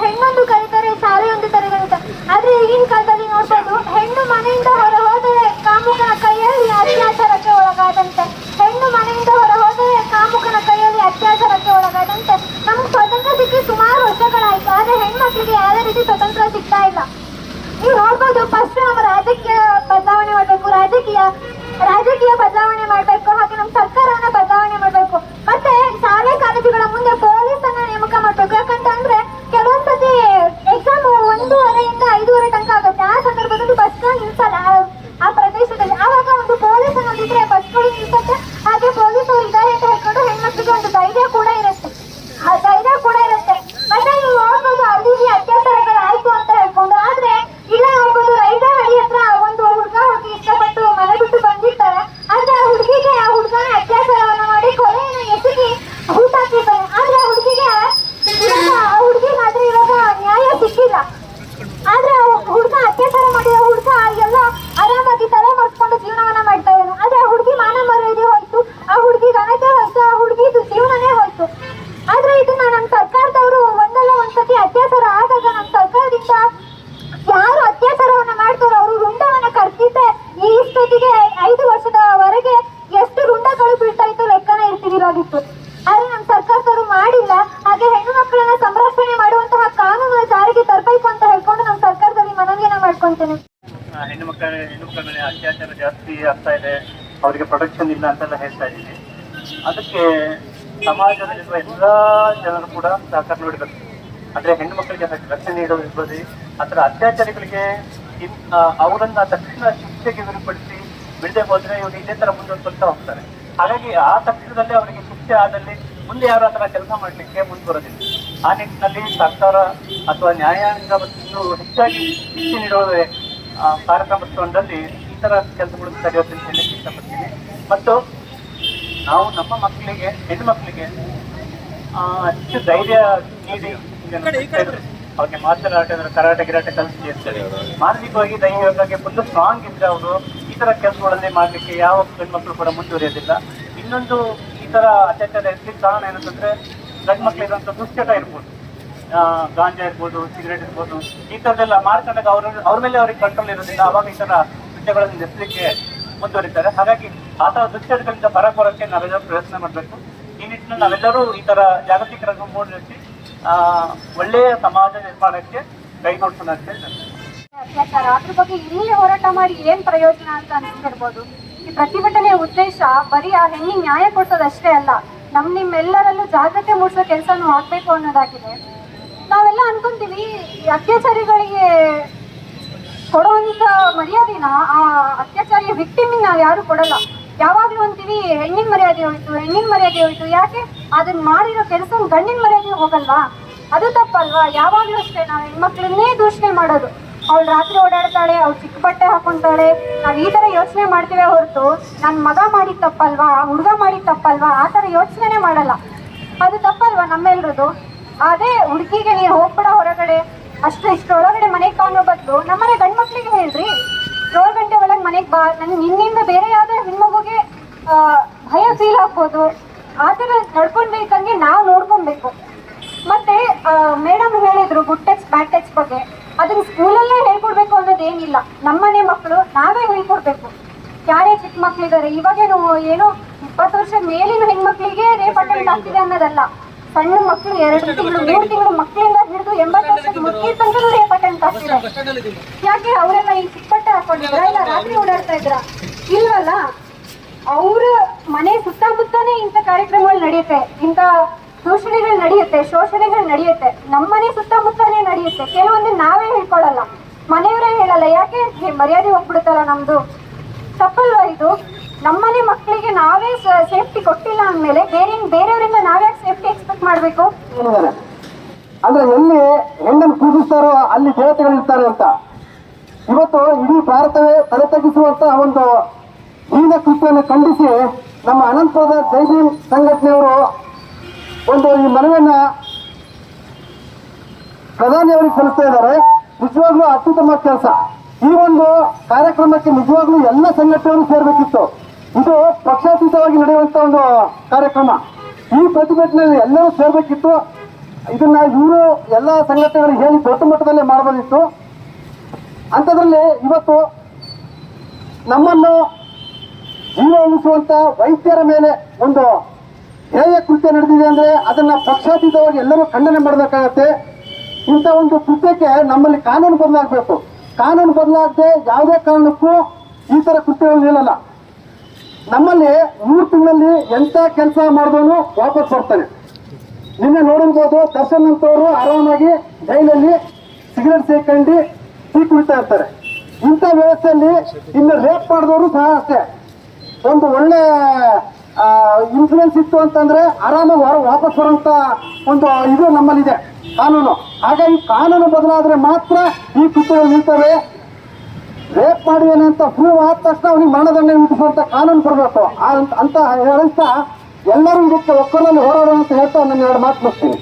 ಹೆಣ್ಣೊಂದು ಕರೀತಾರೆ ಸಾರಿ ಒಂದು ಕರೀತಾರೆ ಆದ್ರೆ ಈಗಿನ ಕಾಲದಲ್ಲಿ ನೋಡ್ಬೋದು, ಹೆಣ್ಣು ಮನೆಯಿಂದ ಹೊರ ಹೋದರೆ ಕಾಮುಕನ ಕೈಯಲ್ಲಿ ಅತ್ಯಾಚಾರಕ್ಕೆ ಒಳಗಾದಂತೆ. ಹೆಣ್ಣು ಮನೆಯಿಂದ ಹೊರ ಹೋದರೆ ಕಾಮುಕನ ಕೈಯಲ್ಲಿ ಅತ್ಯಾಚಾರಕ್ಕೆ ಒಳಗಾದಂತೆ. ನಮ್ಗೆ ಸ್ವತಂತ್ರ ಸಿಕ್ಕಿ ಸುಮಾರು ವರ್ಷಗಳಾಯ್ತು, ಆದ್ರೆ ಹೆಣ್ಮಕ್ಳಿಗೆ ಯಾವ ರೀತಿ ಸ್ವತಂತ್ರ ಸಿಗ್ತಾ ಇಲ್ಲ. ನೀವು ನೋಡ್ಬೋದು ಫಸ್ಟ್ ನಮ್ಮ ರಾಜಕೀಯ ಬದಲಾವಣೆ ಮಾಡಬೇಕು, ರಾಜಕೀಯ ರಾಜಕೀಯ ಬದಲಾವಣೆ ಮಾಡಬೇಕು, ಹಾಗೆ ನಮ್ಮ ಸರ್ಕಾರವನ್ನ ಬದಲಾವಣೆ ಮಾಡಬೇಕು ಮತ್ತೆ ಶಾಲೆ ಕಾಲೇಜುಗಳ ಮುಂದೆ ಪೊಲೀಸ್ ಅನ್ನ ನೇಮಕ ಮಾಡಬೇಕು ಯಾಕಂತಂದ್ರೆ ಕೆಲವೊಂದ್ಸತಿ ಎಕ್ಸಾಮ್ ಒಂದೂವರೆಯಿಂದ ಐದೂವರೆ ತನಕ ಆಗುತ್ತೆ ಆ ಸಂದರ್ಭದಲ್ಲಿ ಬಸ್ಗಳು ನಿಲ್ಸಲ್ಲ ಆ- ಆ ಪ್ರದೇಶದಲ್ಲಿ ಆವಾಗ ಒಂದು ಪೊಲೀಸ್ ಅನ್ನೋದಿದ್ರೆ ಬಸ್ಗಳು ನಿಲ್ಸುತ್ತೆ ಹಾಗೆ ಪೊಲೀಸ್ ಅವರು ಇದ್ದಾರೆ ಅಂತ ಹೇಳ್ಕೊಂಡು ಹೆಣ್ಮಕ್ಳಿಗೆ ಒಂದು ಧೈರ್ಯ ಕೂಡ ಇರುತ್ತೆ ಆ ಧೈರ್ಯ ಕೂಡ ಇರುತ್ತೆ ಮತ್ತೆ ನೀವು ನೋಡ್ಬೋದು ಅಲ್ಲಿ ಇಲ್ಲಿ ಅತ್ಯಾಚಾರಗಳು ಆಯ್ತು ಅಂತ ಹೇಳ್ಕೊಂಡು ಆದ್ರೆ ಇಲ್ಲ ನೋಡ್ಬೋದು ರೈಲ್ವೆ ಹಳಿ ಹತ್ರ ಒಂದು ಹುಡುಗ ಹುಡುಗಿ ಇಷ್ಟಪಟ್ಟು ಮನೆ ಬಿಟ್ಟು ಬಂದಿರ್ತಾರೆ ಆದ್ರೆ ಆ ಹುಡುಗಿಗೆ ಆ ಹುಡುಗನ ಅತ್ಯಾಚಾರವನ್ನ ಮಾಡಿ ಕೊಲೆಯನ್ನ ಎಸಗಿ ಹೂತಾಕಿರ್ತಾರೆ ಆದ್ರೆ ಆ ಹುಡುಗಿಗೆ ಇವಾಗ ಆ ಹುಡುಗಿಗಾದ್ರೆ ಇವಾಗ ನ್ಯಾಯ ಸಿಕ್ಕಿಲ್ಲ ಆದ್ರೆ ಹುಡುಗ ಅತ್ಯಾಚಾರ ಮಾಡಿರೋ ಹುಡುಗ ಎಲ್ಲ ಆರಾಮಾಗಿ ತಲೆ ಮರ್ಸ್ಕೊಂಡು ಜೀವನವನ್ನ ಮಾಡ್ತಾ ಇದ್ದಾನೆ ಆದ್ರೆ ಆ ಹುಡುಗಿ ಮಾನ ಮರ್ಯಾದೆ ಹೋಯ್ತು ಆ ಹುಡುಗಿ ಘನತೆ ಹೋಯ್ತು ಆ ಹುಡುಗಿದು ಜೀವನನೇ ಹೋಯ್ತು ಆದ್ರೆ ಇದನ್ನ ನಮ್ಮ ಸರ್ಕಾರದವರು ಒಂದಲ್ಲ ಒಂದ್ಸತಿ ಅತ್ಯಾಚಾರ ಆದಾಗ ನಮ್ಮ ಸರ್ಕಾರದಿಂದ ಯಾರು ಅತ್ಯಾಚಾರವನ್ನ ಮಾಡ್ತಾರೋ ಅವರು ರುಂಡವನ್ನ ಕರ್ತಿದ್ದೆ ಇಷ್ಟೊತ್ತಿಗೆ ಐದು ವರ್ಷದವರೆಗೆ ಎಷ್ಟು ರುಂಡಗಳು ಬೀಳ್ತಾ ಇತ್ತು ಲೆಕ್ಕನ ಇರ್ತಿದಿರಾಗಿತ್ತು. ಆದ್ರೆ ನಮ್ಮ ಸರ್ಕಾರದವರು ಮಾಡಿಲ್ಲ. ಹಾಗೆ ಹೆಣ್ಣು ಮಕ್ಕಳನ್ನ ಸಂರಕ್ಷಣೆ ಮಾಡುವಂತಹ ಕಾನೂನು ಜಾರಿಗೆ ತರಬೇಕು ಅಂತ ಹೇಳ್ಕೊಂಡು ನಮ್ಮ ಸರ್ಕಾರದಲ್ಲಿ ಮನವಿಯನ್ನ ಮಾಡ್ಕೊಂತೇನೆ. ಹೆಣ್ಣು ಮಕ್ಕಳ ಹೆಣ್ಣು ಮಕ್ಕಳ ಮೇಲೆ ಅತ್ಯಾಚಾರ ಜಾಸ್ತಿ ಆಗ್ತಾ ಇದೆ. ಅವರಿಗೆ ಪ್ರೊಟೆಕ್ಷನ್ ಇಲ್ಲ ಅಂತೆಲ್ಲ ಹೇಳ್ತಾ ಇದ್ದೀನಿ. ಅದಕ್ಕೆ ಸಮಾಜದಲ್ಲಿರುವ ಎಲ್ಲ ಜನರು ಕೂಡ ಸಹಕಾರ ನೋಡಬೇಕು. ಅಂದ್ರೆ ಹೆಣ್ಣು ಮಕ್ಕಳಿಗೆ ರಕ್ಷಣೆ ನೀಡೋದಿರ್ಬೋದು ಅಥವಾ ಅತ್ಯಾಚಾರಿಗಳಿಗೆ ಅವರನ್ನ ತಕ್ಷಣ ಶಿಕ್ಷೆಗೆ ಗುರಿಪಡಿಸಿ ಬಿಡದೆ ಹೋದ್ರೆ ಇವರು ಇದೇ ತರ ಮುಂದುವರ್ಸ್ಕೊಳ್ತಾ ಹೋಗ್ತಾರೆ. ಹಾಗಾಗಿ ಆ ತಕ್ಷಣದಲ್ಲಿ ಅವರಿಗೆ ಶಿಕ್ಷೆ ಆದಲ್ಲಿ ಮುಂದೆ ಯಾರು ಆತರ ತರ ಕೆಲಸ ಮಾಡಲಿಕ್ಕೆ ಮುಂದುವರೆದಿಲ್ಲ. ಆ ನಿಟ್ಟಿನಲ್ಲಿ ಸರ್ಕಾರ ಅಥವಾ ನ್ಯಾಯಾಂಗ ಮತ್ತು ಹೆಚ್ಚಾಗಿ ಶಿಕ್ಷೆ ನೀಡುವ ಆ, ಕಾರ್ಯಕ್ರಮದಲ್ಲಿ ಈ ತರ ಕೆಲಸಗಳು ಅಂತ ಹೇಳಲಿಕ್ಕೆ ಇಷ್ಟಪಡ್ತೀನಿ. ಮತ್ತು ನಾವು ನಮ್ಮ ಮಕ್ಕಳಿಗೆ ಹೆಣ್ಣು ಮಕ್ಕಳಿಗೆ ಆ, ಹೆಚ್ಚು ಧೈರ್ಯ ನೀಡಿ ಅವ್ರಿಗೆ ಮಾರ್ಷಲ್ ಆರ್ಟ್ ಅಂದ್ರೆ ಕರಾಟೆ ಗಿರಾಟೆ ಕಲಿಸಿ ಇರ್ತಾರೆ ಮಾನಸಿಕವಾಗಿ, ದೈಹಿಕವಾಗಿ ಫುಲ್ ಸ್ಟ್ರಾಂಗ್ ಇದ್ರೆ ಅವರು ಈ ತರ ಕೆಲಸಗಳಲ್ಲಿ ಮಾಡ್ಲಿಕ್ಕೆ ಯಾವ ಹೆಣ್ಮಕ್ಳು ಕೂಡ ಮುಂದುವರಿಯೋದಿಲ್ಲ. ಇನ್ನೊಂದು ಈ ತರ ಅತ್ಯಾಚಾರ ಇರ್ಲಿಕ್ಕೆ ಕಾರಣ ಏನಂತಂದ್ರೆ ಗಂಡು ಮಕ್ಕಳಿರುವಂತ ದುಶ್ಚಟ ಇರ್ಬೋದು. ಗಾಂಜಾ ಇರ್ಬೋದು ಸಿಗರೇಟ್ ಇರ್ಬೋದು, ಈ ತರದೆಲ್ಲ ಮಾರ್ಕೊಂಡಾಗ ಅವ್ರ ಅವ್ರ ಮೇಲೆ ಅವ್ರಿಗೆ ಕಂಟ್ರೋಲ್ ಇರೋದಿಲ್ಲ. ಅವಾಗ ಈ ತರ ಕೃತ್ಯಗಳನ್ನು ನೆಸ್ಲಿಕ್ಕೆ ಮುಂದುವರಿತಾರೆ. ಹಾಗಾಗಿ ಆ ತರ ದುಶ್ಚಟಗಳಿಂದ ಬರೋಕ್ಕೆ ನಾವೆಲ್ಲರೂ ಪ್ರಯತ್ನ ಮಾಡಬೇಕು. ಈ ನಿಟ್ಟಿನಲ್ಲಿ ನಾವೆಲ್ಲರೂ ಈ ತರ ಜಾಗತಿಕ ರಂಗ ಮೂಡಿಸಿ ಒಳ್ಳೆಯ ಸಮಾಜ ನಿರ್ಮಾಣಕ್ಕೆ ಕೈಗೊಳ್ಸೋಣ ಅಂತ ಅತ್ಯಾಚಾರ, ಅದ್ರ ಬಗ್ಗೆ ಇಲ್ಲಿ ಹೋರಾಟ ಮಾಡಿ ಏನ್ ಪ್ರಯೋಜನ ಅಂತ ಹೇಳ್ಬೋದು? ಈ ಪ್ರತಿಭಟನೆಯ ಉದ್ದೇಶ ಬರೀ ಆ ಹೆಣ್ಣಿಗೆ ನ್ಯಾಯ ಕೊಡ್ಸೋದಷ್ಟೇ ಅಲ್ಲ, ನಮ್ ನಿಮ್ಮೆಲ್ಲರಲ್ಲೂ ಜಾಗೃತಿ ಮೂಡಿಸೋ ಕೆಲಸನೂ ಆಗ್ಬೇಕು ಅನ್ನೋದಾಗಿದೆ. ನಾವೆಲ್ಲ ಅನ್ಕೊಂತೀವಿ, ಈ ಅತ್ಯಾಚಾರಿಗಳಿಗೆ ಕೊಡುವಂತ ಮರ್ಯಾದೆನ ಆ ಅತ್ಯಾಚಾರಿಯ ವಿಕ್ಟಿಮಿಗೆ ನಾವು ಯಾರು ಕೊಡಲ್ಲ. ಯಾವಾಗ್ಲೂ ಅಂತೀವಿ, ಹೆಣ್ಣಿನ ಮರ್ಯಾದೆ ಹೋಯ್ತು, ಹೆಣ್ಣಿನ ಮರ್ಯಾದೆ ಹೋಯ್ತು. ಯಾಕೆ? ಅದನ್ನ ಮಾಡಿರೋ ಕೆಲಸ ಗಂಡಿನ ಮರ್ಯಾದೆ ಹೋಗಲ್ವಾ? ಅದು ತಪ್ಪಲ್ವಾ? ಯಾವಾಗ್ಲೂ ಅಷ್ಟೇ, ನಾವು ಹೆಣ್ಮಕ್ಳನ್ನೇ ದೂಷಣೆ ಮಾಡೋದು. ಅವ್ಳು ರಾತ್ರಿ ಓಡಾಡ್ತಾಳೆ, ಅವ್ಳು ಚಿಕ್ಕ ಬಟ್ಟೆ ಹಾಕೊಂತಾಳೆ. ನಾವು ಈ ತರ ಯೋಚನೆ ಮಾಡ್ತೀವಿ ಹೊರತು, ನನ್ ಮಗ ಮಾಡಿದ ತಪ್ಪಲ್ವಾ ಹುಡುಗ ಮಾಡಿದ ತಪ್ಪಲ್ವಾ, ಆ ಥರ ಯೋಚನೆನೇ ಮಾಡಲ್ಲ. ಅದು ತಪ್ಪಲ್ವಾ ನಮ್ಮೆಲ್ರದು ಅದೇ ಹುಡುಗಿಗೆ ನೀನು ಹೋಗ್ಬೇಡ ಹೊರಗಡೆ. ಅಷ್ಟು ಇಷ್ಟೊಳಗಡೆ ಮನೆಗೆ ಕಾಣೋ ಬದಲು ನಮ್ಮನೆ ಗಂಡ್ ಬಾ ನನ್ಗೆ ನಿನ್ನಿಂದ ಬೇರೆ ಯಾವ್ದೇ ಹೆಣ್ಮಗುಗೆ ಭಯ ಫೀಲ್ ಆಗ್ಬೋದು. ಆ ಥರ ನಡ್ಕೊಂಡ್ಬೇಕಂಗೆ ನಾವು ನೋಡ್ಕೊಬೇಕು ಮತ್ತೆ ಮೇಡಮ್ ಹೇಳಿದ್ರು ಗುಡ್ ಟಚ್ ಬ್ಯಾಡ್ ಟಚ್ ಬಗ್ಗೆ. ಅದನ್ನ ಸ್ಕೂಲಲ್ಲೇ ಹೇಳ್ಕೊಡ್ಬೇಕು ಅನ್ನೋದೇನಿಲ್ಲ. ನಮ್ಮನೆ ಮಕ್ಕಳು ನಾವೇ ಹೇಳ್ಕೊಡ್ಬೇಕು. ಯಾರೇ ಚಿಕ್ಕ ಮಕ್ಳಿದ್ದಾರೆ ಇವಾಗೇನು ಏನೋ ಇಪ್ಪತ್ತು ವರ್ಷ ಮೇಲಿನ ಹೆಣ್ಮಕ್ಳಿಗೆ ರೇಪ್ ಅಟೆಂಡ್ ಆಗ್ತಿದೆ ಅನ್ನೋದಲ್ಲ. ಸಣ್ಣ ಮಕ್ಕಳು ಎರಡು ತಿಂಗಳು ಮೂರು ತಿಂಗಳು ಮಕ್ಕಳಿಂದ ಹಿಡಿದು ಎಂಬತ್ತು ವರ್ಷದ ಮುಖ್ಯ ತನಕ ರೇಪ್ ಅಟೆಂಡ್ ಆಗ್ತಿದೆ. ಯಾಕೆ ಅವರೆಲ್ಲ ಈ ಚಿಕ್ಕ ಬಟ್ಟೆ ಹಾಕೊಂಡಿದ್ರ? ಇಲ್ಲ ರಾತ್ರಿ ಓಡಾಡ್ತಾ ಇದ್ರ? ಇಲ್ವಲ್ಲ? ಅವ್ರ ಮನೆ ಸುತ್ತಮುತ್ತಾನೆ ಇಂಥ ಕಾರ್ಯಕ್ರಮಗಳು ನಡೆಯುತ್ತೆ. ಇಂಥ ದೂಷಣೆಗಳು ನಡೆಯುತ್ತೆ ಶೋಷಣೆಗಳು ನಡೆಯುತ್ತೆ. ನಮ್ಮ ಮನೆ ಸುತ್ತಮುತ್ತಾನೆ ನಡೆಯುತ್ತೆ. ಕೆಲವೊಂದು ನಾವೇ ಹೇಳ್ಕೊಳ್ಳಲ್ಲ. ಮನೆಯವರೇ ಹೇಳಲ್ಲ. ಯಾಕೆ? ಹೇ, ಮರ್ಯಾದೆ ಹೋಗ್ಬಿಡುತ್ತಲ್ಲ ನಮ್ದು. ತಪ್ಪಲ್ವಾ ಇದು? ನಮ್ಮನೆ ಮಕ್ಕಳಿಗೆ ನಾವೇ ಸೇಫ್ಟಿ ಕೊಟ್ಟಿಲ್ಲ ಅಂದಮೇಲೆ ಬೇರೆ ಬೇರೆಯವರಿಂದ ನಾವೇ ಸೇಫ್ಟಿ ಎಕ್ಸ್ಪೆಕ್ಟ್ ಮಾಡಬೇಕು? ಅಂದ್ರೆ ಎಲ್ಲಿ ಹೆಣ್ಣನ್ನು ಪೂಜಿಸ್ತಾರೋ ಅಲ್ಲಿ ದೇವತೆಗಳು ಇರ್ತಾರೆ ಅಂತ? ಇವತ್ತು ಇಡೀ ಭಾರತವೇ ತಲೆ ತಗ್ಗಿಸುವಂತ ಒಂದು ಹೀನ ಕೃತ್ಯವನ್ನು ಖಂಡಿಸಿ ನಮ್ಮ ಅನಂತಪುರದ ಜೈ ಸಂಘಟನೆಯವರು ಒಂದು ಈ ಮನವಿಯನ್ನ ಪ್ರಧಾನಿಯವರಿಗೆ ಸಲ್ಲಿಸ್ತಾ ಇದ್ದಾರೆ. ನಿಜವಾಗ್ಲೂ ಅತ್ಯುತ್ತಮ ಕೆಲಸ. ಈ ಒಂದು ಕಾರ್ಯಕ್ರಮಕ್ಕೆ ನಿಜವಾಗ್ಲೂ ಎಲ್ಲ ಸಂಘಟನೆಗಳು ಸೇರಬೇಕಿತ್ತು. ಇದು ಪಕ್ಷಾತೀತವಾಗಿ ನಡೆಯುವಂತ ಒಂದು ಕಾರ್ಯಕ್ರಮ. ಈ ಪ್ರತಿಭಟನೆಯಲ್ಲಿ ಎಲ್ಲರೂ ಸೇರಬೇಕಿತ್ತು. ಇದನ್ನ ಇವರು ಎಲ್ಲ ಸಂಘಟನೆಗಳಿಗೆ ಹೇಳಿ ದೊಡ್ಡ ಮಟ್ಟದಲ್ಲೇ ಮಾಡಬಹುದಿತ್ತು ಅಂಥದ್ರಲ್ಲಿ ಇವತ್ತು ನಮ್ಮನ್ನು ಜೀವ ಉಳಿಸುವಂತ ವೈದ್ಯರ ಮೇಲೆ ಒಂದು ಹೇಯ ಕೃತ್ಯ ನಡೆದಿದೆ ಅಂದ್ರೆ ಅದನ್ನ ಪಕ್ಷಾತೀತವಾಗಿ ಎಲ್ಲರೂ ಖಂಡನೆ ಮಾಡಬೇಕಾಗತ್ತೆ. ಇಂಥ ಒಂದು ಕೃತ್ಯಕ್ಕೆ ನಮ್ಮಲ್ಲಿ ಕಾನೂನು ಬದಲಾಗಬೇಕು. ಕಾನೂನು ಬದಲಾಗದೆ ಯಾವುದೇ ಕಾರಣಕ್ಕೂ ಈ ತರ ಕೃತ್ಯಗಳು ನಿಲ್ಲಲ್ಲ. ನಮ್ಮಲ್ಲಿ ಮೂರು ತಿಂಗಳಲ್ಲಿ ಎಂತ ಕೆಲಸ ಮಾಡಿದವನು ವಾಪಸ್ ಬರ್ತಾನೆ. ನಿನ್ನೆ ನೋಡಿರ್ಬೋದು ದರ್ಶನ್ ಅಂತವರು ಆರಾಮಾಗಿ ಜೈಲಲ್ಲಿ ಸಿಗರೆಟ್ ಸೇರ್ಕೊಂಡು ಟೀ ಕುಡಿತಾ ಇರ್ತಾರೆ. ಇಂಥ ವ್ಯವಸ್ಥೆಯಲ್ಲಿ ಇನ್ನು ರೇಪ್ ಮಾಡಿದವರು ಸಹ ಅಷ್ಟೇ. ಒಂದು ಒಳ್ಳೆ ಇನ್ಫ್ಲೂಯೆನ್ಸ್ ಇತ್ತು ಅಂತಂದ್ರೆ ಆರಾಮಾಗಿ ಹೊರ ವಾಪಸ್ ಬರುವಂತ ಒಂದು ಇದು ನಮ್ಮಲ್ಲಿದೆ, ಕಾನೂನು. ಹಾಗಾಗಿ ಕಾನೂನು ಬದಲಾದ್ರೆ ಮಾತ್ರ ಈ ಕೃತ್ಯಗಳು ನಿಲ್ತವೆ. ರೇಪ್ ಮಾಡಿದ್ದೇನೆ ಅಂತ ಪ್ರೂವ್ ಆದ ತಕ್ಷಣ ಅವನಿಗೆ ಮರಣದಂಡ ವಿಧಿಸುವಂತ ಕಾನೂನು ಬರಬೇಕು ಅಂತ ಹೇಳ್ತಾ ಎಲ್ಲರೂ ಇದಕ್ಕೆ ಒಕ್ಕರಲ್ಲಿ ಹೋರಾಡೋಣ ಅಂತ ಹೇಳ್ತಾ ನನ್ನ ಎರಡು ಮಾತು ಮುಗಿಸ್ತೀನಿ.